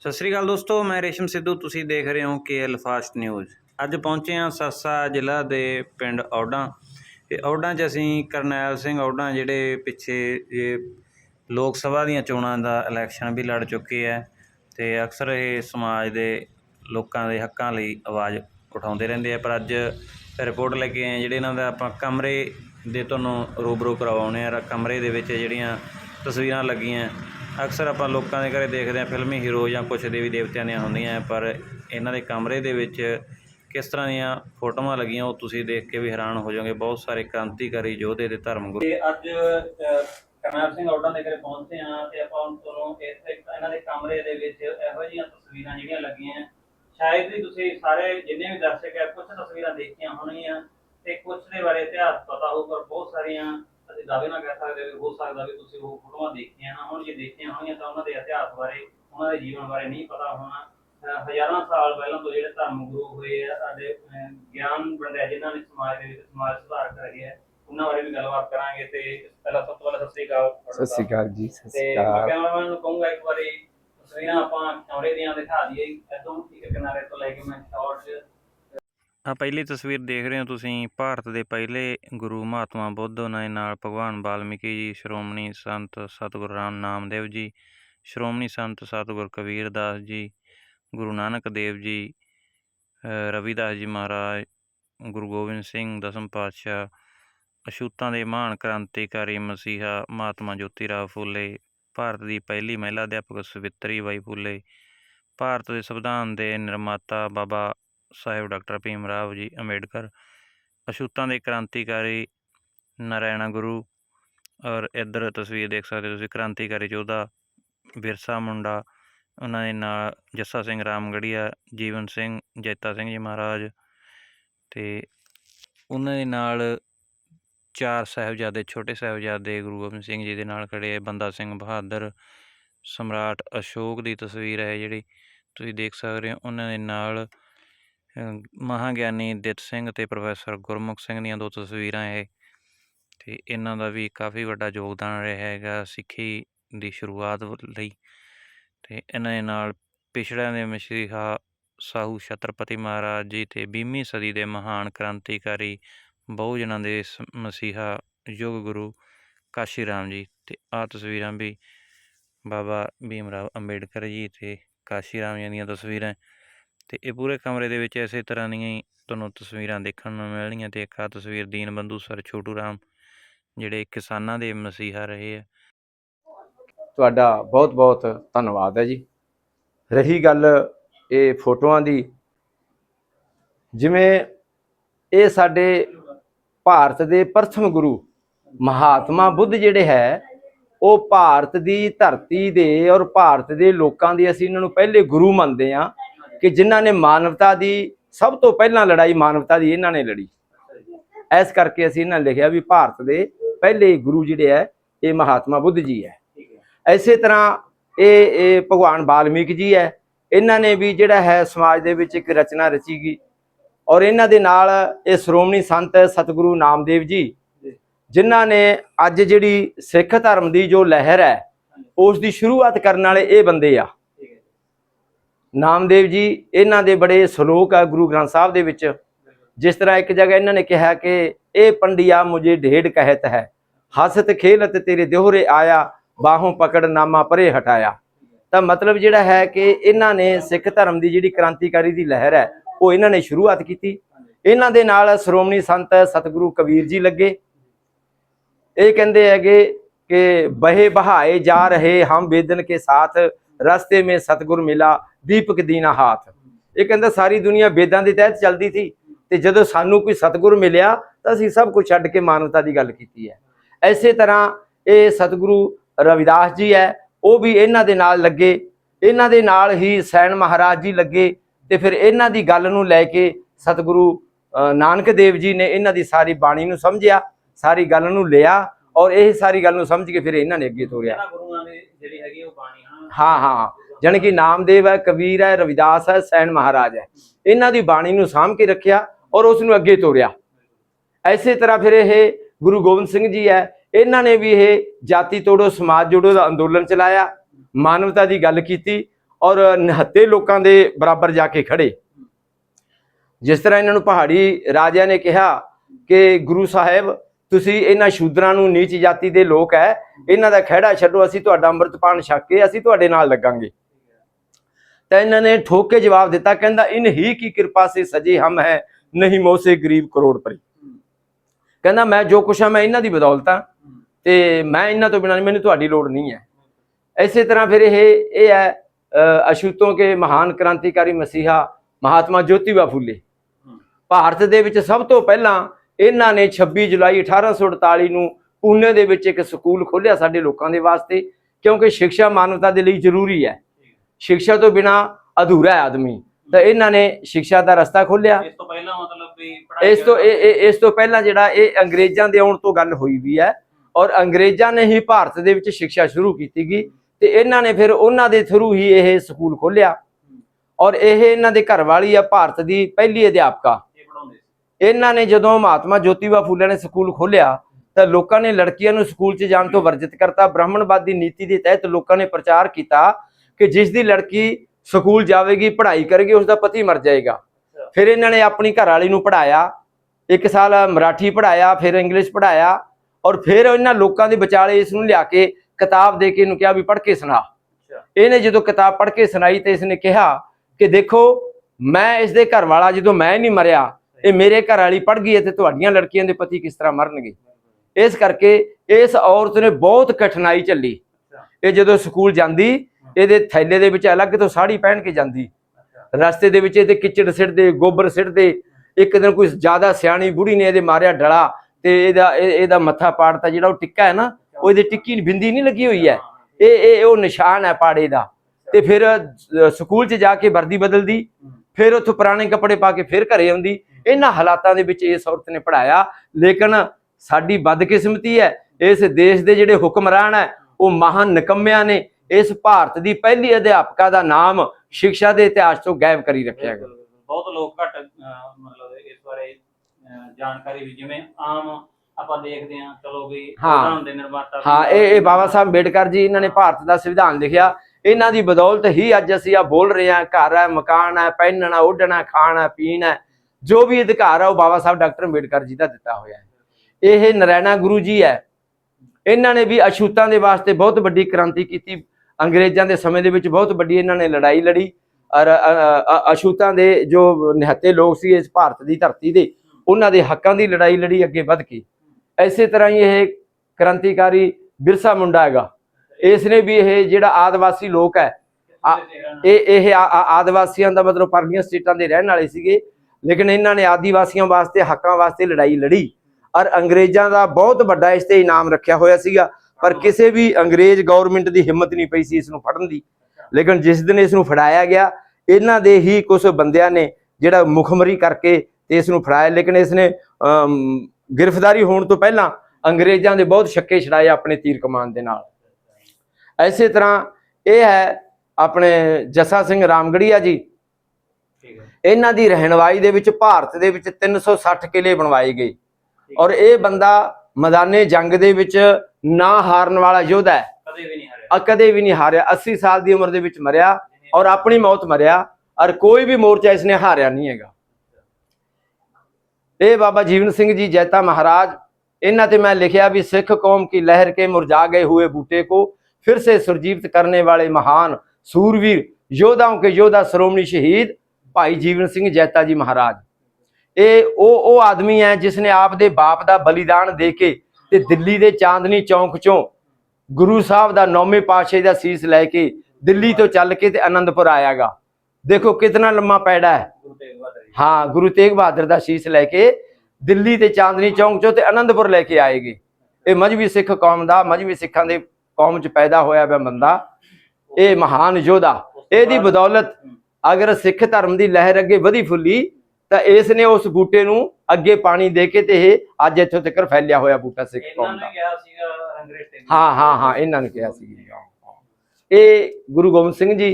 ਸਤਿ ਸ੍ਰੀ ਅਕਾਲ ਦੋਸਤੋ, ਮੈਂ ਰੇਸ਼ਮ ਸਿੱਧੂ, ਤੁਸੀਂ ਦੇਖ ਰਹੇ ਹੋ ਕੇ ਕੇਐਲ ਫਾਸਟ ਨਿਊਜ਼। ਅੱਜ ਪਹੁੰਚੇ ਹਾਂ ਸੱਸਾ ਜ਼ਿਲ੍ਹਾ ਦੇ ਪਿੰਡ ਔਡਾਂ ਤੇ ਔਡਾਂ 'ਚ ਅਸੀਂ ਕਰਨੈਲ ਸਿੰਘ ਔਡਾਂ ਜਿਹੜੇ ਪਿੱਛੇ ਇਹ ਲੋਕ ਸਭਾ ਦੀਆਂ ਚੋਣਾਂ ਦਾ ਇਲੈਕਸ਼ਨ ਵੀ ਲੜ ਚੁੱਕੇ ਹੈ ਤੇ ਅਕਸਰ ਇਹ ਸਮਾਜ ਦੇ ਲੋਕਾਂ ਦੇ ਹੱਕਾਂ ਲਈ ਆਵਾਜ਼ ਉਠਾਉਂਦੇ ਰਹਿੰਦੇ ਆ। ਪਰ ਅੱਜ ਰਿਪੋਰਟ ਲੈ ਕੇ ਆਏ ਜਿਹੜੇ ਇਹਨਾਂ ਦਾ ਆਪਾਂ ਕਮਰੇ ਦੇ ਤੁਹਾਨੂੰ ਰੂਬਰੂ ਕਰਵਾਉਣੇ ਆ ਕਮਰੇ ਦੇ ਵਿੱਚ ਜਿਹੜੀਆਂ ਤਸਵੀਰਾਂ ਲੱਗੀਆਂ ਅਕਸਰ ਆਪਾਂ ਲੋਕਾਂ ਦੇ ਘਰੇ ਦੇਖਦੇ ਹਾਂ, ਫਿਲਮੀ ਹੀਰੋ ਜਾਂ ਕੁਛ ਦੇਵੀ ਦੇਵਤਿਆਂ ਦੀਆਂ ਹੁੰਦੀਆਂ ਪਰ ਇਹਨਾਂ ਦੇ ਕਮਰੇ ਦੇ ਵਿੱਚ ਕਿਸ ਤਰ੍ਹਾਂ ਦੀਆਂ ਫੋਟੋਆਂ ਲੱਗੀਆਂ, ਉਹ ਤੁਸੀਂ ਦੇਖ ਕੇ ਵੀ ਹੈਰਾਨ ਹੋ ਜਾਓਗੇ। ਬਹੁਤ ਸਾਰੇ ਕ੍ਰਾਂਤੀਕਾਰੀ ਯੋਧੇ ਤੇ ਧਰਮ ਗੁਰੂ ਤੇ ਅੱਜ ਕਰਨਾਲ ਸਿੰਘ ਔਡਾਂ ਦੇ ਘਰੇ ਪਹੁੰਚੇ ਆ ਤੇ ਆਪਾਂ ਤੁਹਾਨੂੰ ਇੱਥੇ ਇਹਨਾਂ ਦੇ ਕਮਰੇ ਦੇ ਵਿੱਚ ਇਹੋ ਜਿਹੀਆਂ ਤਸਵੀਰਾਂ ਜਿਹੜੀਆਂ ਲੱਗੀਆਂ ਸ਼ਾਇਦ ਵੀ ਤੁਸੀਂ ਸਾਰੇ ਜਿੰਨੇ ਵੀ ਦਰਸ਼ਕ ਹੈ ਕੁਝ ਤਸਵੀਰਾਂ ਦੇਖੀਆਂ ਹੋਣਗੀਆਂ ਤੇ ਕੁਝ ਦੇ ਬਾਰੇ ਇਤਿਹਾਸ ਪਤਾ ਹੋਊ, ਪਰ ਬਹੁਤ ਸਾਰੀਆਂ ਅਸੀਂ ਦਾਅਵੇ ਨਾਲ ਕਹਿ ਸਕਦੇ ਵੀ ਹੋ ਸਕਦਾ ਵੀ ਤੁਸੀਂ ਉਹ ਫੋਟੋਆਂ ਦੇਖੀਆਂ ਨਾ ਹੁਣ ਜੇ ਦੇਖੀਆਂ ਹੋਣਗੀਆਂ ਤਾਂ ਉਹਨਾਂ ਦੇ ਇਤਿਹਾਸ ਬਾਰੇ ਉਹਨਾਂ ਦੇ ਜੀਵਨ ਬਾਰੇ ਨਹੀਂ ਪਤਾ ਹੋਣਾ। ਹਜ਼ਾਰਾਂ ਸਾਲ ਪਹਿਲਾਂ ਤੋਂ ਜਿਹੜੇ ਧਰਮ ਗੁਰੂ ਹੋਏ ਆ ਸਾਡੇ ਗਿਆਨ ਵੰਡਿਆ ਜਿਨ੍ਹਾਂ ਨੇ ਸਮਾਜ ਦੇ ਵਿੱਚ ਸਮਾਜ ਸੁਧਾਰ ਕਰਿਆ ਹੈ ਉਹਨਾਂ ਬਾਰੇ ਵੀ ਗੱਲਬਾਤ ਕਰਾਂਗੇ ਤੇ ਪਹਿਲਾਂ ਸਭ ਤੋਂ ਪਹਿਲਾਂ ਸਤਿ ਸ੍ਰੀ ਅਕਾਲ ਸਤਿ ਸ਼੍ਰੀ ਅਕਾਲ ਜੀ ਸਤਿ ਤੇ ਸ਼੍ਰੀ ਮੈਂ ਅਕਾਲ। ਕੈਮਰਾਮੈਨ ਨੂੰ ਕਹੂੰਗਾ ਇੱਕ ਵਾਰੀ ਤਸਵੀਰਾਂ ਆਪਾਂ ਕੈਮਰੇ ਦੀਆਂ ਦਿਖਾ ਦਈਏ ਇਦੋਂ ਇੱਕ ਕਿਨਾਰੇ ਤੋਂ ਲੈ ਕੇ ਮੈਂ ਸ਼ਾਰਟ ਆ ਪਹਿਲੀ ਤਸਵੀਰ ਦੇਖ ਰਹੇ ਹੋ ਤੁਸੀਂ। ਭਾਰਤ ਦੇ ਪਹਿਲੇ ਗੁਰੂ ਮਹਾਤਮਾ ਬੁੱਧ, ਉਹਨਾਂ ਦੇ ਨਾਲ ਭਗਵਾਨ ਬਾਲਮੀਕੀ ਜੀ, ਸ਼੍ਰੋਮਣੀ ਸੰਤ ਸਤਿਗੁਰੂ ਰਾਮ ਨਾਮਦੇਵ ਜੀ, ਸ਼੍ਰੋਮਣੀ ਸੰਤ ਸਤਿਗੁਰ ਕਬੀਰ ਦਾਸ ਜੀ, ਗੁਰੂ ਨਾਨਕ ਦੇਵ ਜੀ ਰਵਿਦਾਸ ਜੀ ਮਹਾਰਾਜ, ਗੁਰੂ ਗੋਬਿੰਦ ਸਿੰਘ, ਦਸਮ ਪਾਤਸ਼ਾਹ, ਅਛੂਤਾਂ ਦੇ ਮਹਾਨ ਕ੍ਰਾਂਤੀਕਾਰੀ ਮਸੀਹਾ ਮਹਾਤਮਾ ਜੋਤੀ ਰਾਓ ਫੂਲੇ, ਭਾਰਤ ਦੀ ਪਹਿਲੀ ਮਹਿਲਾ ਅਧਿਆਪਕ ਸਵਿਤਰੀ ਬਾਈ ਫੂਲੇ, ਭਾਰਤ ਦੇ ਸੰਵਿਧਾਨ ਦੇ ਨਿਰਮਾਤਾ ਬਾਬਾ ਸਾਹਿਬ ਡਾਕਟਰ ਭੀਮ ਰਾਵ ਜੀ ਅੰਬੇਡਕਰ ਅਛੂਤਾਂ ਦੇ ਕ੍ਰਾਂਤੀਕਾਰੀ ਨਾਰਾਇਣਾ ਗੁਰੂ ਔਰ ਇੱਧਰ ਤਸਵੀਰ ਦੇਖ ਸਕਦੇ ਹੋ ਤੁਸੀਂ, ਕ੍ਰਾਂਤੀਕਾਰੀ ਯੋਧਾ ਬਿਰਸਾ ਮੁੰਡਾ, ਉਹਨਾਂ ਦੇ ਨਾਲ ਜੱਸਾ ਸਿੰਘ ਰਾਮਗੜੀਆ, ਜੀਵਨ ਸਿੰਘ, ਜੈਤਾ ਸਿੰਘ ਜੀ ਮਹਾਰਾਜ ਤੇ ਉਹਨਾਂ ਦੇ ਨਾਲ ਚਾਰ ਸਾਹਿਬਜ਼ਾਦੇ, ਛੋਟੇ ਸਾਹਿਬਜ਼ਾਦੇ ਗੁਰੂ ਗੋਬਿੰਦ ਸਿੰਘ ਜੀ ਦੇ ਨਾਲ ਖੜੇ ਹੈ ਬੰਦਾ ਸਿੰਘ ਬਹਾਦਰ, ਸਮਰਾਟ ਅਸ਼ੋਕ ਦੀ ਤਸਵੀਰ ਹੈ ਜਿਹੜੀ ਤੁਸੀਂ ਦੇਖ ਸਕਦੇ ਹੋ, ਉਹਨਾਂ ਦੇ ਨਾਲ ਮਹਾਗਿਆਨੀ ਦਿੱਤ ਸਿੰਘ ਅਤੇ ਪ੍ਰੋਫੈਸਰ ਗੁਰਮੁਖ ਸਿੰਘ ਦੀਆਂ ਦੋ ਤਸਵੀਰਾਂ ਇਹ। ਅਤੇ ਇਹਨਾਂ ਦਾ ਵੀ ਕਾਫੀ ਵੱਡਾ ਯੋਗਦਾਨ ਰਿਹਾ ਹੈਗਾ ਸਿੱਖੀ ਦੀ ਸ਼ੁਰੂਆਤ ਲਈ। ਅਤੇ ਇਹਨਾਂ ਦੇ ਨਾਲ ਪਿਛੜਿਆਂ ਦੇ ਮਸੀਹਾ ਸਾਹੂ ਛਤਰਪਤੀ ਮਹਾਰਾਜ ਜੀ ਅਤੇ 20ਵੀਂ ਸਦੀ ਦੇ ਮਹਾਨ ਕ੍ਰਾਂਤੀਕਾਰੀ ਬਹੁਜਨਾਂ ਦੇ ਸ- ਮਸੀਹਾ ਯੁੱਗ ਗੁਰੂ ਕਾਸ਼ੀ ਰਾਮ ਜੀ। ਤੇ ਆਹ ਤਸਵੀਰਾਂ ਵੀ ਬਾਬਾ ਭੀਮ ਰਾਵ ਅੰਬੇਡਕਰ ਜੀ ਤੇ ਕਾਸ਼ੀ ਰਾਮ ਜੀ ਦੀਆਂ ਤਸਵੀਰਾਂ ਤੇ ਇਹ ਪੂਰੇ ਕਮਰੇ ਦੇ ਵਿੱਚ ਇਸੇ ਤਰ੍ਹਾਂ ਦੀਆਂ ਹੀ ਤੁਹਾਨੂੰ ਤਸਵੀਰਾਂ ਦੇਖਣ ਨੂੰ ਮਿਲਣਗੀਆਂ ਤੇ ਇੱਕ ਆਹ ਤਸਵੀਰ ਦੀਨ ਬੰਧੂ ਸਰ ਛੋਟੂ ਰਾਮ, ਜਿਹੜੇ ਕਿਸਾਨਾਂ ਦੇ ਮਸੀਹਾ ਰਹੇ ਆ। ਤੁਹਾਡਾ ਬਹੁਤ ਬਹੁਤ ਧੰਨਵਾਦ ਹੈ ਜੀ। ਰਹੀ ਗੱਲ ਇਹ ਫੋਟੋਆਂ ਦੀ, ਜਿਵੇਂ ਇਹ ਸਾਡੇ ਭਾਰਤ ਦੇ ਪ੍ਰਥਮ ਗੁਰੂ ਮਹਾਤਮਾ ਬੁੱਧ ਜਿਹੜੇ ਹੈ, ਉਹ ਭਾਰਤ ਦੀ ਧਰਤੀ ਦੇ ਔਰ ਭਾਰਤ ਦੇ ਲੋਕਾਂ ਦੇ ਅਸੀਂ ਇਹਨਾਂ ਨੂੰ ਪਹਿਲੇ ਗੁਰੂ ਮੰਨਦੇ ਆ ਕਿ ਜਿਨ੍ਹਾਂ ਨੇ ਮਾਨਵਤਾ ਦੀ ਸਭ ਤੋਂ ਪਹਿਲਾਂ ਲੜਾਈ ਮਾਨਵਤਾ ਦੀ ਇਹਨਾਂ ਨੇ ਲੜੀ। ਇਸ ਕਰਕੇ ਅਸੀਂ ਇਹਨਾਂ ਨੇ ਲਿਖਿਆ ਵੀ ਭਾਰਤ ਦੇ ਪਹਿਲੇ ਗੁਰੂ ਜਿਹੜੇ ਹੈ, ਇਹ ਮਹਾਤਮਾ ਬੁੱਧ ਜੀ ਹੈ। ਐਸੇ ਤਰ੍ਹਾਂ ਇਹ ਇਹ ਭਗਵਾਨ ਬਾਲਮੀਕ ਜੀ ਹੈ। ਇਹਨਾਂ ਨੇ ਵੀ ਜਿਹੜਾ ਹੈ, ਸਮਾਜ ਦੇ ਵਿੱਚ ਇੱਕ ਰਚਨਾ ਰਚੀ ਗਈ। ਔਰ ਇਹਨਾਂ ਦੇ ਨਾਲ ਇਹ ਸ਼੍ਰੋਮਣੀ ਸੰਤ ਸਤਿਗੁਰੂ ਨਾਮਦੇਵ ਜੀ, ਜਿਨ੍ਹਾਂ ਨੇ ਅੱਜ ਜਿਹੜੀ ਸਿੱਖ ਧਰਮ ਦੀ ਜੋ ਲਹਿਰ ਹੈ, ਉਸ ਦੀ ਸ਼ੁਰੂਆਤ ਕਰਨ ਵਾਲੇ ਇਹ ਬੰਦੇ ਆ। ਨਾਮਦੇਵ ਜੀ, ਇਹਨਾਂ ਦੇ ਬੜੇ ਸ਼ਲੋਕ ਆ ਗੁਰੂ ਗ੍ਰੰਥ ਸਾਹਿਬ ਦੇ ਵਿੱਚ, ਜਿਸ ਤਰ੍ਹਾਂ ਇੱਕ ਜਗ੍ਹਾ ਇਹਨਾਂ ਨੇ ਕਿਹਾ ਕਿ ਇਹ ਪੰਡਿਆ ਮੁਝੇ ਢੇਡ ਕਹਿਤ ਹੈ, ਹਸਤ ਖੇਲਤ ਤੇਰੇ ਦਿਹਰੇ ਆਇਆ, ਬਾਹੋਂ ਪਕੜ ਨਾਮਾ ਪਰੇ ਹਟਾਇਆ। ਤਾਂ ਮਤਲਬ ਜਿਹੜਾ ਹੈ ਕਿ ਇਹਨਾਂ ਨੇ ਸਿੱਖ ਧਰਮ ਦੀ ਜਿਹੜੀ ਕ੍ਰਾਂਤੀਕਾਰੀ ਦੀ ਲਹਿਰ ਹੈ, ਉਹ ਇਹਨਾਂ ਨੇ ਸ਼ੁਰੂਆਤ ਕੀਤੀ। ਇਹਨਾਂ ਦੇ ਨਾਲ ਸ਼੍ਰੋਮਣੀ ਸੰਤ ਸਤਿਗੁਰੂ ਕਬੀਰ ਜੀ ਲੱਗੇ। ਇਹ ਕਹਿੰਦੇ ਹੈਗੇ ਕਿ ਬਹੇ ਬਹਾਏ ਜਾ ਰਹੇ ਹਮ ਬੇਦਨ ਕੇ ਸਾਥ ਰਸਤੇ ਮੇਂ ਸਤਿਗੁਰ ਮਿਲਾ ਦੀਪਕ ਦੀਨਾ ਹਾਥ। ਇਹ ਕਹਿੰਦਾ ਸਾਰੀ ਦੁਨੀਆ ਵੇਦਾਂ ਦੇ ਤਹਿਤ ਚੱਲਦੀ ਸੀ ਤੇ ਜਦੋਂ ਸਾਨੂੰ ਕੋਈ ਸਤਿਗੁਰ ਮਿਲਿਆ ਤਾਂ ਅਸੀਂ ਸਭ ਕੁਝ ਛੱਡ ਕੇ ਮਾਨਵਤਾ ਦੀ ਗੱਲ ਕੀਤੀ ਹੈ। ਐਸੇ ਤਰ੍ਹਾਂ ਇਹ ਸਤਿਗੁਰੂ ਰਵਿਦਾਸ ਜੀ ਹੈ ਉਹ ਵੀ ਇਹਨਾਂ ਦੇ ਨਾਲ ਲੱਗੇ। ਇਹਨਾਂ ਦੇ ਨਾਲ ਹੀ ਸੈਣ ਮਹਾਰਾਜ ਜੀ ਲੱਗੇ ਤੇ ਫਿਰ ਇਹਨਾਂ ਦੀ ਗੱਲ ਨੂੰ ਲੈ ਕੇ ਸਤਿਗੁਰੂ ਅ, ਨਾਨਕ ਦੇਵ ਜੀ ਨੇ ਇਹਨਾਂ ਦੀ ਸਾਰੀ ਬਾਣੀ ਨੂੰ ਸਮਝਿਆ ਸਾਰੀ ਗੱਲ ਨੂੰ ਲਿਆ ਔਰ ਇਹ ਸਾਰੀ ਗੱਲ ਨੂੰ ਸਮਝ ਕੇ ਫਿਰ ਇਹਨਾਂ ਨੇ ਅੱਗੇ ਤੋਰਿਆ। ਗੁਰੂਆਂ ਦੀ ਜਿਹੜੀ ਹੈਗੀ ਉਹ ਬਾਣੀ ਹਾਂ ਹਾਂ ਜਾਣੀ ਕਿ ਨਾਮਦੇਵ ਹੈ, ਕਬੀਰ ਹੈ, ਰਵਿਦਾਸ ਹੈ ਸੈਣ ਮਹਾਰਾਜ ਹੈ। ਇਹਨਾਂ ਦੀ ਬਾਣੀ ਨੂੰ ਸਾਂਭ ਕੇ ਰੱਖਿਆ ਔਰ ਉਸ ਨੂੰ ਅੱਗੇ ਤੋਰਿਆ। ਐਸੇ ਤਰ੍ਹਾਂ ਫਿਰ ਇਹ ਗੁਰੂ ਗੋਬਿੰਦ ਸਿੰਘ ਜੀ ਹੈ। ਇਹਨਾਂ ਨੇ ਵੀ ਇਹ ਜਾਤੀ ਤੋੜੋ, ਸਮਾਜ ਜੋੜੋ ਦਾ ਅੰਦੋਲਨ ਚਲਾਇਆ, ਮਾਨਵਤਾ ਦੀ ਗੱਲ ਕੀਤੀ ਔਰ ਨਿਹੱਤੇ ਲੋਕਾਂ ਦੇ ਬਰਾਬਰ ਜਾ ਕੇ ਖੜੇ। ਜਿਸ ਤਰ੍ਹਾਂ ਇਹਨਾਂ ਨੂੰ ਪਹਾੜੀ ਰਾਜਿਆਂ ਨੇ ਕਿਹਾ ਕਿ ਗੁਰੂ ਸਾਹਿਬ ਤੁਸੀਂ ਇਹਨਾਂ ਸ਼ੂਦਰਾਂ ਨੂੰ ਨੀਚ ਜਾਤੀ ਦੇ ਲੋਕ ਹੈ ਇਹਨਾਂ ਦਾ ਖਹਿੜਾ ਛੱਡੋ, ਅਸੀਂ ਤੁਹਾਡਾ ਅੰਮ੍ਰਿਤਪਾਨ ਛਕ ਕੇ ਅਸੀਂ ਤੁਹਾਡੇ ਨਾਲ ਲੱਗਾਂਗੇ। ਤਾਂ ਇਹਨਾਂ ਨੇ ਠੋਕ ਕੇ ਜਵਾਬ ਦਿੱਤਾ, ਕਹਿੰਦਾ, ਇਨ ਹੀ ਕੀ ਕਿਰਪਾ ਸੇ ਸਜੇ ਹਮ ਹੈ, ਨਹੀਂ ਮੋਸੇ ਗਰੀਬ ਕਰੋੜਪਤੀ। ਕਹਿੰਦਾ, ਮੈਂ ਜੋ ਕੁਛ ਹਾਂ, ਮੈਂ ਇਹਨਾਂ ਦੀ ਬਦੌਲਤ ਹਾਂ ਤੇ ਮੈਂ ਇਹਨਾਂ ਤੋਂ ਬਿਨਾਂ ਮੈਨੂੰ ਤੁਹਾਡੀ ਲੋੜ ਨਹੀਂ ਹੈ। ਇਸੇ ਤਰ੍ਹਾਂ ਫਿਰ ਇਹ ਇਹ ਹੈ ਅਸ਼ੂਤੋਂ ਕੇ ਮਹਾਨ ਕ੍ਰਾਂਤੀਕਾਰੀ ਮਸੀਹਾ ਮਹਾਤਮਾ ਜੋਤੀਬਾ ਫੂਲੇ। ਭਾਰਤ ਦੇ ਵਿੱਚ ਸਭ ਤੋਂ ਪਹਿਲਾਂ ਇਹਨਾਂ ਨੇ 26 ਜੁਲਾਈ 1848 ਨੂੰ ਪੂਨੇ ਦੇ ਵਿੱਚ ਇੱਕ ਸਕੂਲ ਖੋਲ੍ਹਿਆ ਸਾਡੇ ਲੋਕਾਂ ਦੇ ਵਾਸਤੇ ਕਿਉਂਕਿ ਸਿੱਖਿਆ ਮਾਨਵਤਾ ਦੇ ਲਈ ਜ਼ਰੂਰੀ ਹੈ। ਸਿੱਖਿਆ ਤੋਂ ਬਿਨਾ ਅਧੂਰਾ ਹੈ ਆਦਮੀ। ਤਾਂ ਇਹਨਾਂ ਨੇ ਸਿੱਖਿਆ ਦਾ ਰਸਤਾ ਖੋਲ੍ਹਿਆ। ਇਸ ਤੋਂ ਪਹਿਲਾਂ ਮਤਲਬ ਵੀ ਪੜ੍ਹਾਈ ਇਸ ਤੋਂ ਇਹ ਇਹ- ਇਸ ਤੋਂ ਪਹਿਲਾਂ ਜਿਹੜਾ ਇਹ ਅੰਗਰੇਜ਼ਾਂ ਦੇ ਆਉਣ ਤੋਂ ਗੱਲ ਹੋਈ ਵੀ ਹੈ ਔਰ ਅੰਗਰੇਜ਼ਾਂ ਨੇ ਹੀ ਭਾਰਤ ਦੇ ਵਿੱਚ ਸਿੱਖਿਆ ਸ਼ੁਰੂ ਕੀਤੀ ਗਈ ਤੇ ਇਹਨਾਂ ਨੇ ਫਿਰ ਉਹਨਾਂ ਦੇ ਥਰੂ ਹੀ ਇਹ ਸਕੂਲ ਖੋਲ੍ਹਿਆ। ਔਰ ਇਹ ਇਹਨਾਂ ਦੇ ਘਰ ਵਾਲੀ ਆ ਭਾਰਤ ਦੀ ਪਹਿਲੀ ਅਧਿਆਪਕਾ। ਇਹਨਾਂ ਨੇ ਜਦੋਂ ਮਹਾਤਮਾ ਜੋਤੀਬਾ ਫੂਲੇ ਨੇ ਸਕੂਲ ਖੋਲ੍ਹਿਆ ਤਾਂ ਲੋਕਾਂ ਨੇ ਲੜਕੀਆਂ ਨੂੰ ਸਕੂਲ 'ਚ ਜਾਣ ਤੋਂ ਵਰਜਿਤ ਕਰਤਾ। ਬ੍ਰਾਹਮਣਵਾਦੀ ਨੀਤੀ ਦੇ ਤਹਿਤ ਲੋਕਾਂ ਨੇ ਪ੍ਰਚਾਰ ਕੀਤਾ ਕਿ ਜਿਸ ਦੀ ਲੜਕੀ ਸਕੂਲ ਜਾਵੇਗੀ ਪੜ੍ਹਾਈ ਕਰੇਗੀ ਉਸ ਦਾ ਪਤੀ ਮਰ ਜਾਏਗਾ। ਫਿਰ ਇਹਨਾਂ ਨੇ ਆਪਣੀ ਘਰ ਵਾਲੀ ਨੂੰ ਪੜਾਇਆ ਇੱਕ ਸਾਲ ਮਰਾਠੀ ਪੜਾਇਆ ਫਿਰ ਇੰਗਲਿਸ਼ ਪੜਾਇਆ ਔਰ ਫਿਰ ਇਹਨਾਂ ਲੋਕਾਂ ਦੇ ਵਿਚਾਲੇ ਇਸ ਨੂੰ ਲਿਆ ਕੇ ਕਿਤਾਬ ਦੇ ਕੇ ਇਹਨੂੰ ਕਿਹਾ ਵੀ ਪੜ੍ਹ ਕੇ ਸੁਣਾ। ਇਹਨੇ ਜਦੋਂ ਕਿਤਾਬ ਪੜ੍ਹ ਕੇ ਸੁਣਾਈ ਤੇ ਇਸਨੇ ਕਿਹਾ ਕਿ ਦੇਖੋ ਮੈਂ ਇਸ ਦੇ ਘਰ ਵਾਲਾ ਜਦੋਂ ਮੈਂ ਨਹੀਂ ਮਰਿਆ ਇਹ ਮੇਰੇ ਘਰ ਵਾਲੀ ਪੜ ਗਈ ਹੈ ਤੇ ਤੁਹਾਡੀਆਂ ਲੜਕੀਆਂ ਦੇ ਪਤੀ ਕਿਸ ਤਰ੍ਹਾਂ ਮਰਨਗੇ? ਇਸ ਕਰਕੇ ਇਸ ਔਰਤ ਨੇ ਬਹੁਤ ਕਠਿਨਾਈ ਝੱਲੀ। ਇਹ ਜਦੋਂ ਸਕੂਲ ਜਾਂਦੀ, ਇਹਦੇ ਥੈਲੇ ਦੇ ਵਿੱਚ ਅਲੱਗ ਤੋਂ ਸਾੜੀ ਪਹਿਨ ਕੇ ਜਾਂਦੀ। ਰਸਤੇ ਦੇ ਵਿੱਚ ਇਹਦੇ ਕਿਚੜ ਸਿੱਟਦੇ, ਗੋਬਰ ਸਿੱਟਦੇ। ਇੱਕ ਦਿਨ ਕੋਈ ਜ਼ਿਆਦਾ ਸਿਆਣੀ ਬੁੜੀ ਨੇ ਇਹਦੇ ਮਾਰਿਆ ਡਲਾ ਤੇ ਇਹਦਾ ਇਹ- ਇਹਦਾ ਮੱਥਾ ਪਾੜਤਾ ਜਿਹੜਾ ਉਹ ਟਿੱਕਾ ਹੈ ਨਾ, ਉਹ ਇਹਦੇ ਟਿੱਕੀ ਨੀ- ਬਿੰਦੀ ਨਹੀਂ ਲੱਗੀ ਹੋਈ ਹੈ। ਇਹ ਇਹ ਉਹ ਨਿਸ਼ਾਨ ਹੈ ਪਾੜੇ ਦਾ। ਤੇ ਫਿਰ ਸਕੂਲ 'ਚ ਜਾ ਕੇ ਵਰਦੀ ਬਦਲਦੀ। ਫਿਰ ਉੱਥੋਂ ਪੁਰਾਣੇ ਕੱਪੜੇ ਪਾ ਕੇ ਫਿਰ ਘਰੇ ਆਉਂਦੀ। ਇਹਨਾਂ ਹਾਲਾਤਾਂ ਦੇ ਵਿੱਚ ਇਸ ਔਰਤ ਨੇ ਪੜਾਇਆ ਲੇਕਿਨ ਸਾਡੀ ਬਦਕਿਸਮਤੀ ਹੈ ਇਸ ਦੇਸ਼ ਦੇ ਜਿਹੜੇ ਹੁਕਮਰਾਨ ਹੈ ਉਹ ਮਹਾਨ ਨਿਕੰਮਿਆਂ ਨੇ ਇਸ ਭਾਰਤ ਦੀ ਪਹਿਲੀ ਅਧਿਆਪਕਾ ਦਾ ਨਾਮ ਸਿੱਖਿਆ ਦੇ ਇਤਿਹਾਸ ਤੋਂ ਗਾਇਬ ਕਰੀ ਰੱਖਿਆ ਗਿਆ ਬਹੁਤ ਲੋਕ ਘੱਟ ਮਤਲਬ ਇਸ ਬਾਰੇ ਜਾਣਕਾਰੀ ਵੀ ਜਿਵੇਂ ਆਮ ਆਪਾਂ ਦੇਖਦੇ ਹਾਂ ਚਲੋ ਵੀ ਹਾਂ। ਸੰਵਿਧਾਨ ਦੇ ਨਿਰਮਾਤਾ ਹਾਂ ਇਹ ਇਹ ਬਾਬਾ ਸਾਹਿਬ ਅੰਬੇਡਕਰ ਜੀ ਇਹਨਾਂ ਨੇ ਭਾਰਤ ਦਾ ਸੰਵਿਧਾਨ ਲਿਖਿਆ। ਇਹਨਾਂ ਦੀ ਬਦੌਲਤ ਹੀ ਅੱਜ ਅਸੀਂ ਆ ਬੋਲ ਰਹੇ ਹਾਂ ਘਰ ਹੈ ਮਕਾਨ ਹੈ ਪਹਿਨਣਾ ਉੱਡਣਾ ਖਾਣਾ ਪੀਣਾ ਜੋ ਵੀ ਅਧਿਕਾਰ ਆ, ਉਹ ਬਾਬਾ ਸਾਹਿਬ ਡਾਕਟਰ ਅੰਬੇਡਕਰ ਜੀ ਦਾ ਦਿੱਤਾ ਹੋਇਆ ਹੈ। ਇਹ ਨਰੈਣਾ ਗੁਰੂ ਜੀ ਹੈ। ਇਹਨਾਂ ਨੇ ਵੀ ਅਛੂਤਾਂ ਦੇ ਵਾਸਤੇ ਬਹੁਤ ਵੱਡੀ ਕ੍ਰਾਂਤੀ ਕੀਤੀ। ਅੰਗਰੇਜ਼ਾਂ ਦੇ ਸਮੇਂ ਦੇ ਵਿੱਚ ਬਹੁਤ ਵੱਡੀ ਇਹਨਾਂ ਨੇ ਲੜਾਈ ਲੜੀ। ਔਰ ਅਛੂਤਾਂ ਦੇ ਜੋ ਨਿਹੱਤੇ ਲੋਕ ਸੀ ਇਸ ਭਾਰਤ ਦੀ ਧਰਤੀ ਦੇ, ਉਹਨਾਂ ਦੇ ਹੱਕਾਂ ਦੀ ਲੜਾਈ ਲੜੀ ਅੱਗੇ ਵਧ ਕੇ। ਐਸੇ ਤਰ੍ਹਾਂ ਹੀ ਇਹ ਕ੍ਰਾਂਤੀਕਾਰੀ ਬਿਰਸਾ ਮੁੰਡਾ ਹੈਗਾ। ਇਸ ਨੇ ਵੀ ਇਹ ਜਿਹੜਾ ਆਦਿਵਾਸੀ ਲੋਕ ਹੈ ਇਹ ਇਹ ਆਦਿਵਾਸੀਆਂ ਦਾ ਮਤਲਬ ਪਰਲੀਆਂ ਸਟੇਟਾਂ ਦੇ ਰਹਿਣ ਵਾਲੇ ਸੀਗੇ। ਲੇਕਿਨ ਇਹਨਾਂ ਨੇ ਆਦੀਵਾਸੀਆਂ ਵਾਸਤੇ ਹੱਕਾਂ ਵਾਸਤੇ ਲੜਾਈ ਲੜੀ। ਔਰ ਅੰਗਰੇਜ਼ਾਂ ਦਾ ਬਹੁਤ ਵੱਡਾ ਇਸ ਤੇ ਇਨਾਮ ਰੱਖਿਆ ਹੋਇਆ ਸੀਗਾ। ਪਰ ਕਿਸੇ ਵੀ ਅੰਗਰੇਜ਼ ਗਵਰਨਮੈਂਟ ਦੀ ਹਿੰਮਤ ਨਹੀਂ ਪਈ ਸੀ ਇਸ ਨੂੰ ਫੜਨ ਦੀ। ਲੇਕਿਨ ਜਿਸ ਦਿਨ ਇਸ ਨੂੰ ਫੜਾਇਆ ਗਿਆ ਇਹਨਾਂ ਦੇ ਹੀ ਕੁਝ ਬੰਦਿਆਂ ਨੇ ਜਿਹੜਾ ਮੁਖਮਰੀ ਕਰਕੇ ਇਸ ਨੂੰ ਫੜਾਇਆ। ਲੇਕਿਨ ਇਸ ਨੇ ਗ੍ਰਿਫਤਾਰੀ ਹੋਣ ਤੋਂ ਪਹਿਲਾਂ ਅੰਗਰੇਜ਼ਾਂ ਦੇ ਬਹੁਤ ਛੱਕੇ ਛੜਾਏ ਆਪਣੇ ਤੀਰ ਕਮਾਨ ਦੇ ਨਾਲ। ਐਸੇ ਤਰ੍ਹਾਂ ਇਹ ਹੈ ਆਪਣੇ ਜੱਸਾ ਸਿੰਘ ਰਾਮਗੜੀਆ ਜੀ ਇਹਨਾਂ ਦੀ ਰਹਿਨਵਾਈ ਦੇ ਵਿੱਚ ਭਾਰਤ ਦੇ ਵਿੱਚ 360 ਕਿਲੇ ਬਣਵਾਏ ਗਏ ਔਰ ਇਹ ਬੰਦਾ ਮੈਦਾਨੇ ਜੰਗ ਦੇ ਵਿੱਚ ਨਾ ਹਾਰਨ ਵਾਲਾ ਯੋਧਾ ਹੈ ਕਦੇ ਵੀ ਨਹੀਂ ਹਾਰਿਆ ਆ ਕਦੇ ਵੀ ਨਹੀਂ ਹਾਰਿਆ 80 ਸਾਲ ਦੀ ਉਮਰ ਦੇ ਵਿੱਚ ਮਰਿਆ ਔਰ ਆਪਣੀ ਮੌਤ ਮਰਿਆ ਔਰ ਕੋਈ ਵੀ ਮੋਰਚਾ ਇਸਨੇ ਹਾਰਿਆ ਨਹੀਂ ਹੈਗਾ ਇਹ ਬਾਬਾ ਜੀਵਨ ਸਿੰਘ ਜੀ ਜੈਤਾ ਮਹਾਰਾਜ ਇਹਨਾਂ ਤੇ ਮੈਂ ਲਿਖਿਆ ਵੀ ਸਿੱਖ ਕੌਮ ਕੀ ਲਹਿਰ ਕੇ ਮੁਰਝਾ ਗਏ हुए बूटे को फिर से सुरजीवित करने वाले महान सूरवीर योद्धाओं के योद्धा श्रोमणी शहीद ਭਾਈ ਜੀਵਨ ਸਿੰਘ ਜੈਤਾ ਜੀ ਮਹਾਰਾਜ। ਇਹ ਉਹ ਉਹ ਆਦਮੀ ਹੈ ਜਿਸ ਨੇ ਆਪ ਦੇ ਬਾਪ ਦਾ ਬਲੀਦਾਨ ਦੇ ਕੇ ਤੇ ਦਿੱਲੀ ਦੇ ਚਾਂਦਨੀ ਚੌਂਕ ਚੋਂ ਗੁਰੂ ਸਾਹਿਬ ਦਾ ਨੌਵੇਂ ਪਾਤਸ਼ਾਹ ਦਾ ਸੀਸ ਲੈ ਕੇ ਦਿੱਲੀ ਤੋਂ ਚੱਲ ਕੇ ਤੇ ਆਨੰਦਪੁਰ ਆਇਆਗਾ ਦੇਖੋ ਕਿਤਨਾ ਲੰਮਾ ਪੈੜਾ ਹੈ। ਹਾਂ ਗੁਰੂ ਤੇਗ ਬਹਾਦਰ ਦਾ ਸ਼ੀਸ਼ ਲੈ ਕੇ ਦਿੱਲੀ ਤੇ ਚਾਂਦਨੀ ਚੌਂਕ ਚੋਂ ਤੇ ਆਨੰਦਪੁਰ ਲੈ ਕੇ ਆਏਗੇ ਇਹ ਮਜਬੀ ਸਿੱਖ ਕੌਮ ਦਾ ਮਜਬੀ ਸਿੱਖਾਂ ਦੇ ਕੌਮ ਚ ਪੈਦਾ ਹੋਇਆ ਬੰਦਾ। ਇਹ ਮਹਾਨ ਯੋਧਾ। ਇਹਦੀ ਬਦੌਲਤ ਅਗਰ ਸਿੱਖ ਧਰਮ ਦੀ ਲਹਿਰ ਅੱਗੇ ਵਧੀ ਫੁੱਲੀ ਤਾਂ ਇਸ ਨੇ ਉਸ ਬੂਟੇ ਨੂੰ ਅੱਗੇ ਪਾਣੀ ਦੇ ਕੇ ਤੇ ਇਹ ਅੱਜ ਇੱਥੋਂ ਤੱਕ ਫੈਲਿਆ ਹੋਇਆ ਬੂਟਾ ਸਿੱਖ ਕੌਮ ਦਾ। ਹਾਂ ਹਾਂ ਹਾਂ ਇਹਨਾਂ ਨੇ ਕਿਹਾ ਸੀ ਇਹ ਗੁਰੂ ਗੋਬਿੰਦ ਸਿੰਘ ਜੀ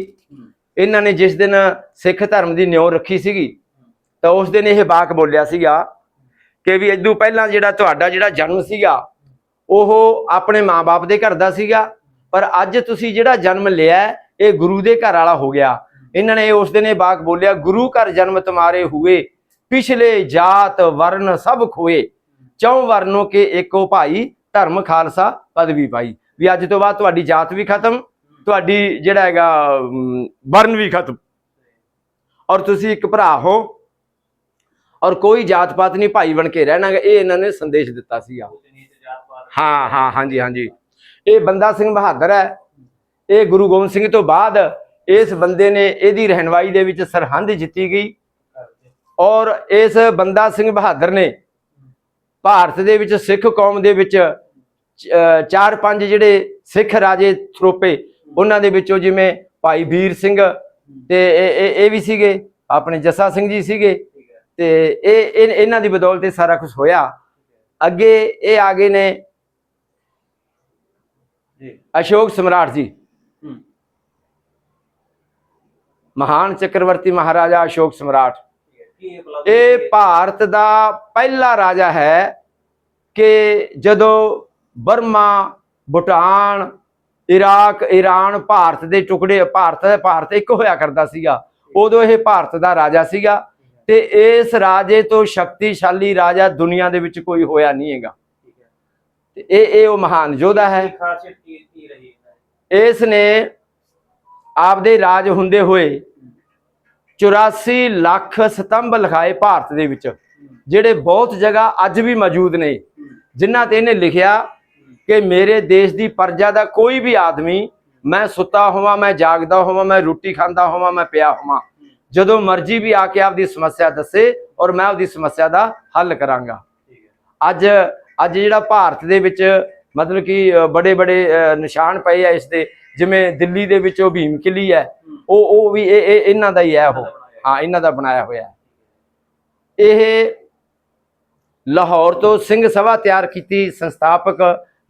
ਇਹਨਾਂ ਨੇ ਜਿਸ ਦਿਨ ਸਿੱਖ ਧਰਮ ਦੀ ਨਿਉ ਰੱਖੀ ਸੀਗੀ ਤਾਂ ਉਸ ਦਿਨ ਇਹ ਬਾਕ ਬੋਲਿਆ ਸੀਗਾ ਕਿ ਵੀ ਇਦੋਂ ਪਹਿਲਾਂ ਜਿਹੜਾ ਤੁਹਾਡਾ ਜਿਹੜਾ ਜਨਮ ਸੀਗਾ ਉਹ ਆਪਣੇ ਮਾਪੇ ਦੇ ਘਰ ਦਾ ਸੀਗਾ ਪਰ ਅੱਜ ਤੁਸੀਂ ਜਿਹੜਾ ਜਨਮ ਲਿਆ ਇਹ ਗੁਰੂ ਦੇ ਘਰ ਵਾਲਾ ਹੋ ਗਿਆ। ਇਹਨਾਂ ਨੇ ਉਸ ਦਿਨ ਇਹ ਬਾਕ ਬੋਲਿਆ, ਗੁਰੂ ਘਰ ਜਨਮ ਤੁਮਾਰੇ ਹੁਏ, ਪਿਛਲੇ ਜਾਤ ਵਰਨ ਸਭ ਖੋਏ। ਚੌ ਵਰਨੋਂ ਕੇ ਏਕੋ ਭਾਈ, ਧਰਮ ਖਾਲਸਾ, ਪਦਵੀ ਪਾਈ। ਵੀ ਅੱਜ ਤੋਂ ਬਾਅਦ ਤੁਹਾਡੀ ਜਾਤ ਵੀ ਖਤਮ, ਤੁਹਾਡੀ ਜਿਹੜਾ ਹੈਗਾ ਵਰਨ ਵੀ ਖਤਮ। ਔਰ ਤੁਸੀਂ ਇੱਕ ਭਰਾ ਹੋ, ਔਰ ਕੋਈ ਜਾਤ ਪਾਤ ਨਹੀਂ, ਭਾਈ ਬਣ ਕੇ ਰਹਿਣਾ ਗਾ। ਇਹ ਇਹਨਾਂ ਨੇ ਸੰਦੇਸ਼ ਦਿੱਤਾ ਸੀਗਾ। ਹਾਂ ਹਾਂ, ਹਾਂਜੀ ਹਾਂਜੀ। ਇਹ ਬੰਦਾ ਸਿੰਘ ਬਹਾਦਰ ਹੈ। ਇਹ ਗੁਰੂ ਗੋਬਿੰਦ ਸਿੰਘ ਤੋਂ ਬਾਅਦ ਇਸ ਬੰਦੇ ਨੇ ਇਹਦੀ ਰਹਿਨਵਾਈ ਦੇ ਵਿੱਚ ਸਰਹੰਦ ਜਿੱਤੀ ਗਈ। ਔਰ ਇਸ ਬੰਦਾ ਸਿੰਘ ਬਹਾਦਰ ਨੇ ਭਾਰਤ ਦੇ ਵਿੱਚ ਸਿੱਖ ਕੌਮ ਦੇ ਵਿੱਚ ਚਾਰ ਪੰਜ ਜਿਹੜੇ ਸਿੱਖ ਰਾਜੇ ਥਰੋਪੇ ਉਹਨਾਂ ਦੇ ਵਿੱਚੋਂ ਜਿਵੇਂ ਭਾਈ ਵੀਰ ਸਿੰਘ ਤੇ ਇਹ ਵੀ ਸੀਗੇ ਆਪਣੇ ਜੱਸਾ ਸਿੰਘ ਜੀ ਸੀਗੇ। ਤੇ ਇਹ ਇਹ- ਇਹਨਾਂ ਦੀ ਬਦੌਲਤ ਸਾਰਾ ਕੁਝ ਹੋਇਆ। ਅੱਗੇ ਇਹ ਆ ਗਏ ਨੇ ਅਸ਼ੋਕ ਸਮਰਾਟ ਜੀ ਹੂੰ ਮਹਾਨ ਚੱਕਰਵਰਤੀ ਮਹਾਰਾਜਾ ਅਸ਼ੋਕ ਸਮਰਾਟ। ਇਹ? ਭਾਰਤ ਦਾ ਪਹਿਲਾ ਰਾਜਾ ਹੈ ਕਿ ਜਦੋਂ ਬਰਮਾ ਭੂਟਾਨ ਇਰਾਕ ਈਰਾਨ ਭਾਰਤ ਦੇ ਟੁਕੜੇ ਭਾਰਤ ਭਾਰਤ ਇੱਕ ਹੋਇਆ ਕਰਦਾ ਸੀਗਾ। ਉਦੋਂ ਇਹ ਭਾਰਤ ਦਾ ਰਾਜਾ ਸੀਗਾ ਤੇ ਇਸ ਰਾਜੇ ਤੋਂ ਸ਼ਕਤੀਸ਼ਾਲੀ ਰਾਜਾ ਦੁਨੀਆ ਦੇ ਵਿੱਚ ਕੋਈ ਹੋਇਆ ਨਹੀਂ ਹੈਗਾ। ਤੇ ਇਹ ਇਹ ਉਹ ਮਹਾਨ ਯੋਧਾ ਹੈ? ਇਸ ਨੇ ਆਪਦੇ ਰਾਜ ਹੁੰਦੇ ਹੋਏ 84 ਲੱਖ ਸਤੰਭ ਲਿਖਾਏ ਭਾਰਤ ਦੇ ਵਿੱਚ, ਜਿਹੜੇ ਬਹੁਤ ਜਗ੍ਹਾ ਅੱਜ ਵੀ ਮੌਜੂਦ ਨੇ, ਜਿਨ੍ਹਾਂ ਤੇ ਇਹਨੇ ਲਿਖਿਆ ਕਿ ਮੇਰੇ ਦੇਸ਼ ਦੀ ਪਰਜਾ ਦਾ ਕੋਈ ਵੀ ਆਦਮੀ, ਮੈਂ ਸੁੱਤਾ ਹੋਵਾਂ, ਮੈਂ ਜਾਗਦਾ ਹੋਵਾਂ, ਮੈਂ ਰੋਟੀ ਖਾਂਦਾ ਹੋਵਾਂ, ਮੈਂ ਪਿਆ ਹੋਵਾਂ, ਜਦੋਂ ਮਰਜ਼ੀ ਵੀ ਆ ਕੇ ਆਪਦੀ ਸਮੱਸਿਆ ਦੱਸੇ ਔਰ ਮੈਂ ਆਪਦੀ ਸਮੱਸਿਆ ਦਾ ਹੱਲ ਕਰਾਂਗਾ। ਅੱਜ ਅੱਜ ਜਿਹੜਾ ਭਾਰਤ ਦੇ ਵਿੱਚ ਮਤਲਬ ਕਿ ਬੜੇ ਬੜੇ ਨਿਸ਼ਾਨ ਪਏ ਆ ਇਸ ਦੇ ਜਿਵੇਂ ਦਿੱਲੀ ਦੇ ਵਿੱਚ ਉਹ ਭੀਮ ਕਿਲੀ ਹੈ, ਉਹ ਉਹ ਵੀ ਇਹ ਇਹ ਇਹਨਾਂ ਦਾ ਹੀ ਹੈ ਉਹ। ਹਾਂ, ਇਹਨਾਂ ਦਾ ਬਣਾਇਆ ਹੋਇਆ ਇਹ ਲਾਹੌਰ ਤੋਂ ਸਿੰਘ ਸਭਾ ਤਿਆਰ ਕੀਤੀ ਸੰਸਥਾਪਕ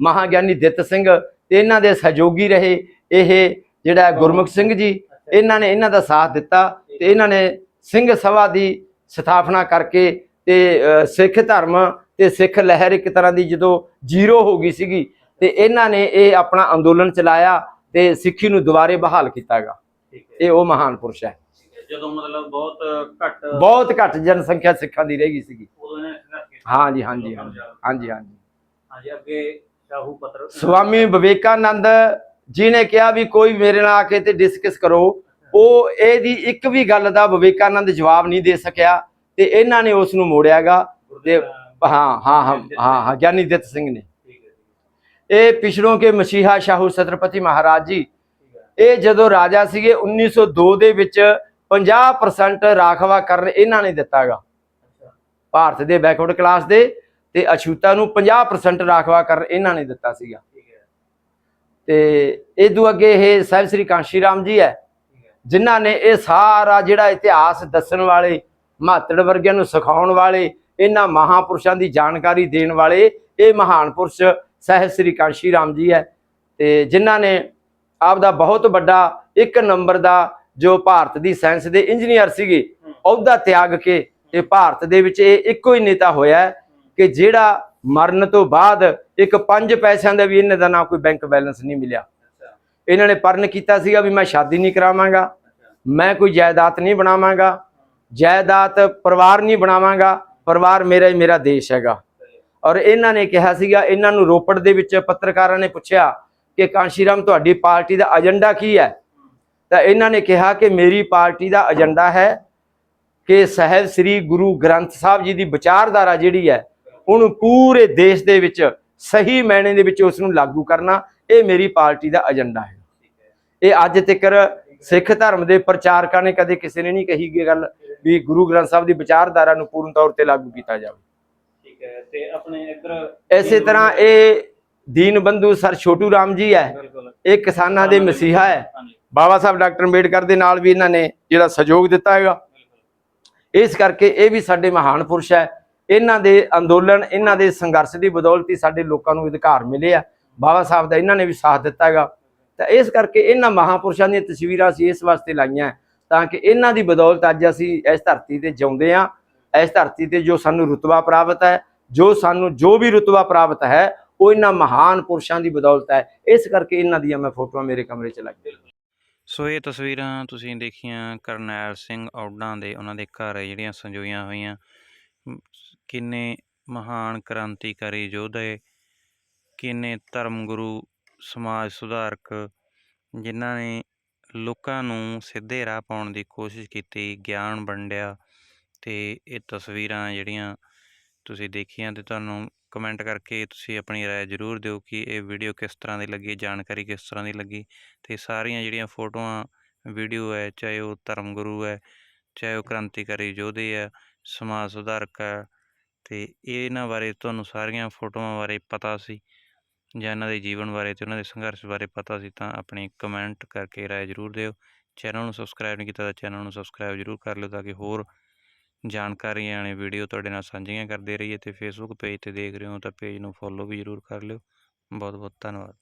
ਮਹਾਗਿਆਨੀ ਦਿੱਤ ਸਿੰਘ ਤੇ ਇਹਨਾਂ ਦੇ ਸਹਿਯੋਗੀ ਰਹੇ। ਇਹ ਜਿਹੜਾ ਗੁਰਮੁਖ ਸਿੰਘ ਜੀ, ਇਹਨਾਂ ਨੇ ਇਹਨਾਂ ਦਾ ਸਾਥ ਦਿੱਤਾ ਤੇ ਇਹਨਾਂ ਨੇ ਸਿੰਘ ਸਭਾ ਦੀ ਸਥਾਪਨਾ ਕਰਕੇ ਤੇ ਸਿੱਖ ਧਰਮ ਤੇ ਸਿੱਖ ਲਹਿਰ ਇੱਕ ਤਰ੍ਹਾਂ ਦੀ ਜਦੋਂ ਜ਼ੀਰੋ ਹੋ ਗਈ ਸੀਗੀ ਤੇ ਇਹਨਾਂ ਨੇ ਇਹ ਆਪਣਾ ਅੰਦੋਲਨ ਚਲਾਇਆ। ਤੇ ਸਿੱਖੀ ਨੂੰ ਦੁਬਾਰੇ ਬਹਾਲ ਕੀਤਾਗਾ ਠੀਕ ਹੈ। ਇਹ ਉਹ ਮਹਾਨ ਪੁਰਸ਼ ਹੈ। ਜਦੋਂ ਮਤਲਬ ਬਹੁਤ ਘੱਟ ਬਹੁਤ ਘੱਟ ਜਨਸੰਖਿਆ ਸਿੱਖਾਂ ਦੀ ਰਹਿ ਗਈ ਸੀਗੀ। ਕੀਤਾ। ਹਾਂਜੀ ਹਾਂਜੀ ਹਾਂਜੀ ਹਾਂਜੀ ਹਾਂਜੀ। ਅੱਗੇ ਸ਼ਾਹੂ ਪੱਤਰ ਸਵਾਮੀ ਵਿਵੇਕਾਨੰਦ ਜੀ ਨੇ ਕਿਹਾ ਵੀ ਕੋਈ ਮੇਰੇ ਨਾਲ ਆ ਕੇ ਤੇ ਡਿਸਕਸ ਕਰੋ। ਉਹ ਇਹਦੀ ਇੱਕ ਵੀ ਗੱਲ ਦਾ ਵਿਵੇਕਾਨੰਦ ਜਵਾਬ ਨਹੀਂ ਦੇ ਸਕਿਆ ਤੇ ਇਹਨਾਂ ਨੇ ਉਸ ਨੂੰ ਮੋੜਿਆਗਾ ਤੇ ਹਾਂ ਹਾਂ ਹਾਂ ਹਾਂ ਗਿਆਨੀ ਦਿੱਤ ਸਿੰਘ ਨੇ। ਇਹ ਪਿਛੜੋਂ ਕੇ ਮਸੀਹਾ ਸ਼ਾਹੂ ਛਤਰਪਤੀ ਮਹਾਰਾਜ ਜੀ। ਇਹ ਜਦੋਂ ਰਾਜਾ ਸੀਗੇ 1902 ਦੇ ਵਿੱਚ 50% ਰਾਖਵਾ ਕਰਨ ਇਹਨਾਂ ਨੇ ਦਿੱਤਾਗਾ। ਭਾਰਤ ਦੇ ਬੈਕਵਰਡ ਕਲਾਸ ਦੇ ਤੇ ਅਛੂਤਾ ਨੂੰ 50% ਰਾਖਵਾ ਕਰਨ ਇਹਨਾਂ ਨੇ ਦਿੱਤਾ ਸੀਗਾ। ਤੇ ਇਦੋਂ ਅੱਗੇ ਇਹ ਸਾਹਿਬ ਸ੍ਰੀ ਕਾਂਸ਼ੀ ਰਾਮ ਜੀ ਹੈ। ਜਿਨ੍ਹਾਂ ਨੇ ਇਹ ਸਾਰਾ ਜਿਹੜਾ ਇਤਿਹਾਸ ਦੱਸਣ ਵਾਲੇ ਮਹਾਤੜ ਵਰਗਿਆਂ ਨੂੰ ਸਿਖਾਉਣ ਵਾਲੇ ਇਹਨਾਂ ਮਹਾਪੁਰਸ਼ਾਂ ਦੀ ਜਾਣਕਾਰੀ ਦੇਣ ਵਾਲੇ ਇਹ ਮਹਾਨ ਪੁਰਸ਼ ਸਾਹਿਬ ਸ੍ਰੀ ਕਾਂਸ਼ੀ ਰਾਮ ਜੀ ਹੈ ਤੇ ਜਿਨ੍ਹਾਂ ਨੇ ਆਪ ਦਾ ਬਹੁਤ ਵੱਡਾ ਇੱਕ ਨੰਬਰ ਦਾ ਜੋ ਭਾਰਤ ਦੀ ਸਾਇੰਸ ਦੇ ਇੰਜੀਨੀਅਰ ਸੀਗੇ ਅਹੁਦਾ ਤਿਆਗ ਕੇ ਇਹ ਭਾਰਤ ਦੇ ਵਿੱਚ ਇਹ ਇੱਕੋ ਹੀ ਨੇਤਾ ਹੋਇਆ ਹੈ ਕਿ ਜਿਹੜਾ ਮਰਨ ਤੋਂ ਬਾਅਦ ਇੱਕ 5 ਪੈਸਿਆਂ ਦਾ ਵੀ ਇਹਨਾਂ ਦਾ ਨਾ ਕੋਈ ਬੈਂਕ ਬੈਲੈਂਸ ਨਹੀਂ ਮਿਲਿਆ। ਇਹਨਾਂ ਨੇ ਪਰਨ ਕੀਤਾ ਸੀਗਾ ਵੀ ਮੈਂ ਸ਼ਾਦੀ ਨਹੀਂ ਕਰਾਵਾਂਗਾ ਮੈਂ ਕੋਈ ਜਾਇਦਾਦ ਨਹੀਂ ਬਣਾਵਾਂਗਾ ਜਾਇਦਾਦ ਪਰਿਵਾਰ ਨਹੀਂ ਬਣਾਵਾਂਗਾ ਪਰਿਵਾਰ ਮੇਰਾ ਹੀ ਮੇਰਾ ਦੇਸ਼ ਹੈਗਾ। ਔਰ ਇਹਨਾਂ ਨੇ ਕਿਹਾ ਸੀਗਾ, ਇਹਨਾਂ ਨੂੰ ਰੋਪੜ ਦੇ ਵਿੱਚ ਪੱਤਰਕਾਰਾਂ ਨੇ ਪੁੱਛਿਆ ਕਿ ਕਾਂਸ਼ੀਰਾਮ, ਤੁਹਾਡੀ ਪਾਰਟੀ ਦਾ ਏਜੰਡਾ ਕੀ ਹੈ? ਤਾਂ ਇਹਨਾਂ ਨੇ ਕਿਹਾ ਕਿ ਮੇਰੀ ਪਾਰਟੀ ਦਾ ਏਜੰਡਾ ਹੈ ਕਿ ਸਾਹਿਬ ਸ੍ਰੀ ਗੁਰੂ ਗ੍ਰੰਥ ਸਾਹਿਬ ਜੀ ਦੀ ਵਿਚਾਰਧਾਰਾ ਜਿਹੜੀ ਹੈ, ਉਹਨੂੰ ਪੂਰੇ ਦੇਸ਼ ਦੇ ਵਿੱਚ ਸਹੀ ਮਾਇਨੇ ਦੇ ਵਿੱਚ ਉਸ ਨੂੰ ਲਾਗੂ ਕਰਨਾ, ਇਹ ਮੇਰੀ ਪਾਰਟੀ ਦਾ ਏਜੰਡਾ ਹੈ। ਇਹ ਅੱਜ ਤੱਕ ਸਿੱਖ ਧਰਮ ਦੇ ਪ੍ਰਚਾਰਕਾਂ ਨੇ ਕਦੇ ਕਿਸੇ ਨੇ ਨਹੀਂ ਕਹੀ ਗੱਲ ਵੀ ਗੁਰੂ ਗ੍ਰੰਥ ਸਾਹਿਬ ਦੀ ਵਿਚਾਰਧਾਰਾ ਨੂੰ ਪੂਰਨ ਤੌਰ ਤੇ ਲਾਗੂ ਕੀਤਾ ਜਾਵੇ। ਹੈ ਤੇ ਆਪਣੇ ਇੱਧਰ ਇਸੇ ਤਰ੍ਹਾਂ ਇਹ ਦੀਨ ਬੰਧੂ ਸਰ ਛੋਟੂ ਰਾਮ ਜੀ ਹੈ। ਬਿਲਕੁਲ। ਇਹ ਕਿਸਾਨਾਂ ਦੇ ਮਸੀਹਾ ਹੈ। ਬਾਬਾ ਸਾਹਿਬ ਡਾਕਟਰ ਅੰਬੇਡਕਰ ਦੇ ਨਾਲ ਵੀ ਇਹਨਾਂ ਨੇ ਜਿਹੜਾ ਸਹਿਯੋਗ ਦਿੱਤਾ ਹੈਗਾ। ਇਸ ਕਰਕੇ ਇਹ ਵੀ ਸਾਡੇ ਮਹਾਨ ਪੁਰਸ਼ ਹੈ। ਇਹਨਾਂ ਦੇ ਅੰਦੋਲਨ ਇਹਨਾਂ ਦੇ ਸੰਘਰਸ਼ ਦੀ ਬਦੌਲਤ ਹੀ ਸਾਡੇ ਲੋਕਾਂ ਨੂੰ ਅਧਿਕਾਰ ਮਿਲੇ ਆ। ਬਾਬਾ ਸਾਹਿਬ ਦਾ ਇਹਨਾਂ ਨੇ ਵੀ ਸਾਥ ਦਿੱਤਾ ਹੈਗਾ। ਤਾਂ ਇਸ ਕਰਕੇ ਇਹਨਾਂ ਮਹਾਪੁਰਸ਼ਾਂ ਦੀਆਂ ਤਸਵੀਰਾਂ ਅਸੀਂ ਇਸ ਵਾਸਤੇ ਲਾਈਆਂ ਤਾਂ ਕਿ ਇਹਨਾਂ ਦੀ ਬਦੌਲਤ ਅੱਜ ਅਸੀਂ ਇਸ ਧਰਤੀ ਤੇ ਜਿਉਂਦੇ ਆ ਇਸ ਧਰਤੀ ਤੇ ਜੋ ਸਾਨੂੰ ਰੁਤਬਾ ਪ੍ਰਾਪਤ ਹੈ ਜੋ ਸਾਨੂੰ ਜੋ ਵੀ ਰੁਤਬਾ ਪ੍ਰਾਪਤ ਹੈ, ਉਹ ਇਹਨਾਂ ਮਹਾਨ ਪੁਰਸ਼ਾਂ ਦੀ ਬਦੌਲਤ ਹੈ। ਇਸ ਕਰਕੇ ਇਹਨਾਂ ਦੀਆਂ ਮੈਂ ਫੋਟੋਆਂ ਮੇਰੇ ਕਮਰੇ 'ਚ ਲਾਈਆਂ ਸੋ ਇਹ ਤਸਵੀਰਾਂ ਤੁਸੀਂ ਦੇਖੀਆਂ ਕਰਨੈਲ ਸਿੰਘ ਔਡਾਂ ਦੇ, ਉਹਨਾਂ ਦੇ ਘਰ ਜਿਹੜੀਆਂ ਸੰਜੋਈਆਂ ਹੋਈਆਂ। ਕਿੰਨੇ ਮਹਾਨ ਕ੍ਰਾਂਤੀਕਾਰੀ ਯੋਧੇ, ਕਿੰਨੇ ਧਰਮ ਗੁਰੂ ਸਮਾਜ ਸੁਧਾਰਕ, ਜਿਨ੍ਹਾਂ ਨੇ ਲੋਕਾਂ ਨੂੰ ਸਿੱਧੇ ਰਾਹ ਪਾਉਣ ਦੀ ਕੋਸ਼ਿਸ਼ ਕੀਤੀ, ਗਿਆਨ ਵੰਡਿਆ। ਤੇ ਇਹ ਤਸਵੀਰਾਂ ਜਿਹੜੀਆਂ ਤੁਸੀਂ ਦੇਖੀਆਂ ਤੇ ਤੁਹਾਨੂੰ ਕਮੈਂਟ ਕਰਕੇ ਤੁਸੀਂ ਆਪਣੀ ਰਾਏ ਜ਼ਰੂਰ ਦਿਓ ਕਿ ਇਹ ਵੀਡੀਓ ਕਿਸ ਤਰ੍ਹਾਂ ਦੀ ਲੱਗੀ, ਜਾਣਕਾਰੀ ਕਿਸ ਤਰ੍ਹਾਂ ਦੀ ਲੱਗੀ ਤੇ ਸਾਰੀਆਂ ਜਿਹੜੀਆਂ ਫੋਟੋਆਂ ਵੀਡੀਓ ਹੈ, ਚਾਹੇ ਉਹ ਧਰਮ ਗੁਰੂ ਹੈ, ਚਾਹੇ ਉਹ ਕ੍ਰਾਂਤੀਕਾਰੀ ਯੋਧੇ ਆ ਸਮਾਜ ਸੁਧਾਰਕ ਹੈ ਤੇ ਇਹਨਾਂ ਬਾਰੇ ਤੁਹਾਨੂੰ ਸਾਰੀਆਂ ਫੋਟੋਆਂ ਬਾਰੇ ਪਤਾ ਸੀ ਜਾਂ ਇਹਨਾਂ ਦੇ ਜੀਵਨ ਬਾਰੇ ਤੇ ਉਹਨਾਂ ਦੇ ਸੰਘਰਸ਼ ਬਾਰੇ ਪਤਾ ਸੀ ਤਾਂ ਆਪਣੀ ਕਮੈਂਟ ਕਰਕੇ ਰਾਏ ਜ਼ਰੂਰ ਦਿਓ। ਚੈਨਲ ਨੂੰ ਸਬਸਕ੍ਰਾਈਬ ਨਹੀਂ ਕੀਤਾ ਤਾਂ ਚੈਨਲ ਨੂੰ ਸਬਸਕ੍ਰਾਈਬ ਜ਼ਰੂਰ ਕਰ ਲਿਓ ਤਾਂ ਕਿ ਹੋਰ ਜਾਣਕਾਰੀਆਂ ਵਾਲੇ ਵੀਡੀਓ ਤੁਹਾਡੇ ਨਾਲ ਸਾਂਝੀਆਂ ਕਰਦੇ ਰਹੀਏ ਤੇ ਫੇਸਬੁੱਕ ਪੇਜ ਤੇ ਦੇਖ ਰਹੇ ਹੋ ਤਾਂ ਪੇਜ ਨੂੰ ਫੋਲੋ ਵੀ ਜ਼ਰੂਰ ਕਰ ਲਿਓ। ਬਹੁਤ ਬਹੁਤ ਧੰਨਵਾਦ।